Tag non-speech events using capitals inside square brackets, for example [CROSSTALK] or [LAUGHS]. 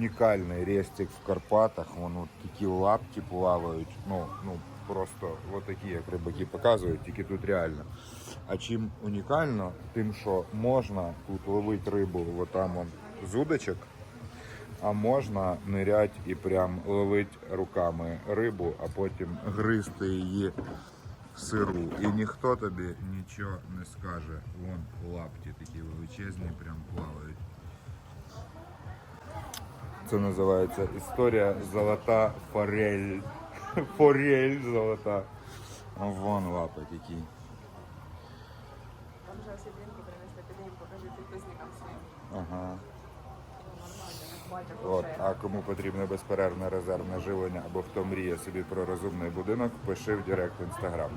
унікальний рестик в Карпатах. Вон от такі лапті плавають. Ну, ну просто такі, як рибаки показують, тільки тут реально. А чим унікально, тим, що можна тут ловити рибу отам он з удочок, а можна нирять і прям ловити руками рибу, а потім гризти її сиру. І ніхто тобі нічого не скаже. Вон лапті такі величезні, прям плавають. Це називається історія золота форель. [LAUGHS] Форель золота. Вон лапи які. Там вже осідлінку принесли, піди покажи підписникам своїм. Ага. От, а кому потрібне безперервне резервне живлення або хто мріє собі про розумний будинок, пиши в Директ Інстаграм.